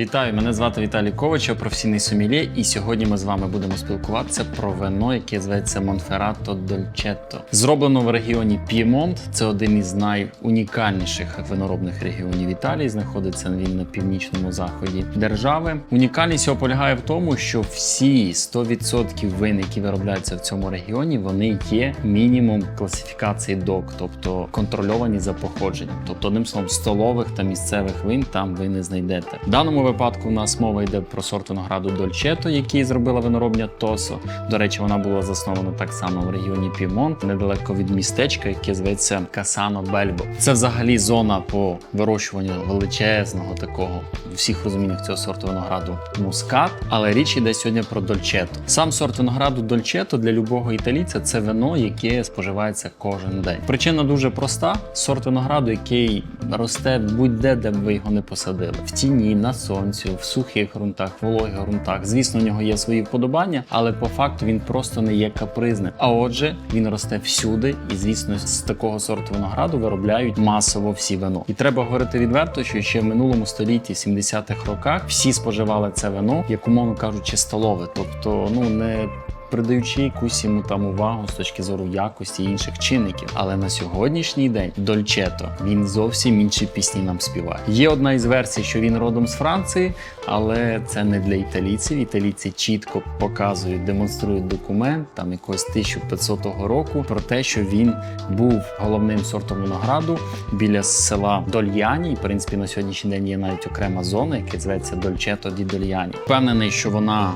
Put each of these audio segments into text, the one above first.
Вітаю, мене звати Віталій Ковач, я професійний сомельє, і сьогодні ми з вами будемо спілкуватися про вино, яке зветься Монферрато Дольчетто. Зроблено в регіоні П'ємонт. Це один із найунікальніших виноробних регіонів Італії. Знаходиться він на північному заході держави. Унікальність його полягає в тому, що всі 100% вин, які виробляються в цьому регіоні, вони є мінімум класифікації ДОК, тобто контрольовані за походженням. Тобто, одним словом, столових та місцевих вин там ви не знайдете. В даному випадку у нас мова йде про сорт винограду Дольчето, який зробила виноробня Тосо. До речі, вона була заснована так само в регіоні Пімонт, недалеко від містечка, яке зветься Касано Бельбо. Це взагалі зона по вирощуванню величезного такого всіх розуміннях цього сорту винограду мускат. Але річ йде сьогодні про Дольчето. Сам сорт винограду Дольчето для любого італійця це вино, яке споживається кожен день. Причина дуже проста: сорт винограду, який росте будь-де, де б ви його не посадили. В тіні, на сонцю, в сухих ґрунтах, вологих ґрунтах. Звісно, у нього є свої вподобання, але по факту він просто не є капризним. А отже, він росте всюди, і звісно, з такого сорту винограду виробляють масово всі вино. І треба говорити відверто, що ще в минулому столітті, 70-х роках, всі споживали це вино, як умовно кажучи, столове, тобто ну не придаючи якусь йому там увагу з точки зору якості і інших чинників. Але на сьогоднішній день Дольчето він зовсім інші пісні нам співає. Є одна із версій, що він родом з Франції, але це не для італійців. Італійці чітко показують, демонструють документ там якогось 1500 року про те, що він був головним сортом винограду біля села Дольяні. І, в принципі, на сьогоднішній день є навіть окрема зона, яка зветься Дольчето ді Дольяні. Впевнений, що вона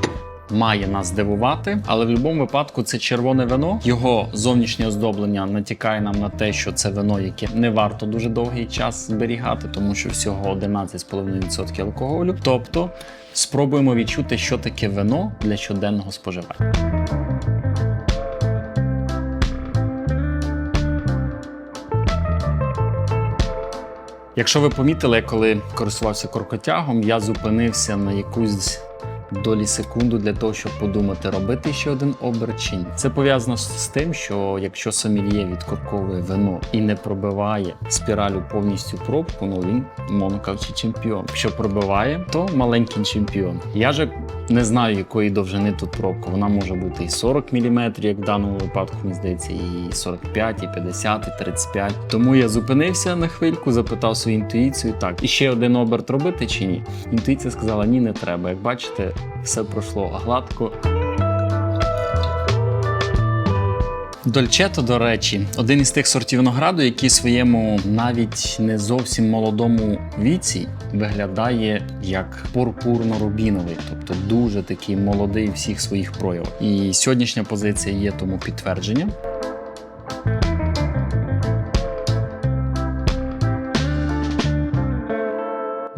має нас здивувати, але в будь-якому випадку це червоне вино. Його зовнішнє оздоблення натякає нам на те, що це вино, яке не варто дуже довгий час зберігати, тому що всього 11,5% алкоголю. Тобто спробуємо відчути, що таке вино для щоденного споживання. Якщо ви помітили, коли користувався крокотягом, я зупинився на якусь долі секунду для того, щоб подумати, робити ще один обер чи ні. Це пов'язано з тим, що якщо сомельє відкорковує вино і не пробиває спіралю повністю пробку, ну він, мовно кажучи, чемпіон. Якщо пробиває, то маленький чемпіон. Я же не знаю, якої довжини тут пробка. Вона може бути і 40 мм, як в даному випадку, мені здається, і 45, і 50, і 35. Тому я зупинився на хвильку, запитав свою інтуїцію. Так, і ще один оберт робити чи ні? Інтуїція сказала, ні, не треба. Як бачите, все пройшло гладко. Дольчето, до речі, один із тих сортів винограду, який своєму навіть не зовсім молодому віці виглядає як пурпурно-рубіновий, тобто дуже такий молодий у всіх своїх проявах. І сьогоднішня позиція є тому підтвердженням.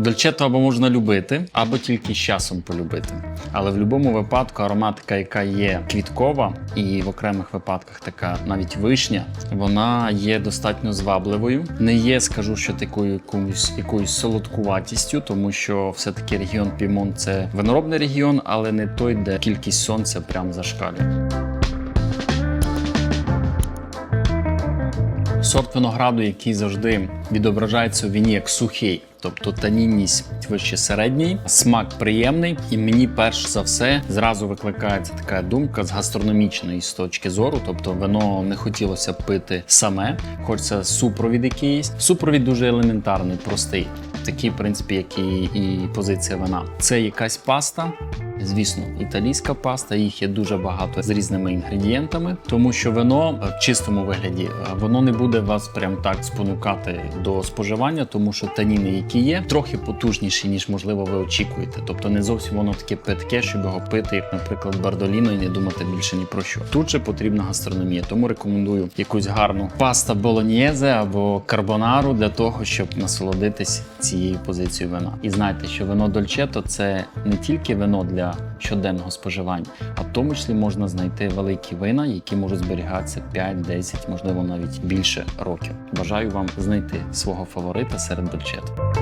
Дольчето або можна любити, або тільки з часом полюбити. Але в будь-якому випадку ароматика, яка є квіткова, і в окремих випадках така навіть вишня, вона є достатньо звабливою. Не є, скажу, що такою якоюсь якоюсь солодкуватістю, тому що все-таки регіон Пімон це виноробний регіон, але не той, де кількість сонця прям зашкалює. Сорт винограду, який завжди відображається у віні як сухий, тобто танінність вище середній, смак приємний, і мені перш за все зразу викликається така думка з гастрономічної з точки зору. Тобто вино не хотілося пити саме, хочеться супровід якийсь. Супровід дуже елементарний, простий. Такий, в принципі, як і, і позиція вина. Це якась паста. Звісно, італійська паста, їх є дуже багато з різними інгредієнтами, тому що вино в чистому вигляді е, воно не буде вас прям так спонукати до споживання, тому що таніни, які є, трохи потужніші, ніж можливо ви очікуєте. Тобто не зовсім воно таке питке, щоб його пити, як, наприклад, бардоліно, і не думати більше ні про що. Тут же потрібна гастрономія, тому рекомендую якусь гарну паста болоньєзе або карбонару для того, щоб насолодитись цією позицією вина. І знайте, що вино дольчето це не тільки вино для щоденного споживання, а в тому числі можна знайти великі вина, які можуть зберігатися 5-10, можливо навіть більше років. Бажаю вам знайти свого фаворита серед дольчето.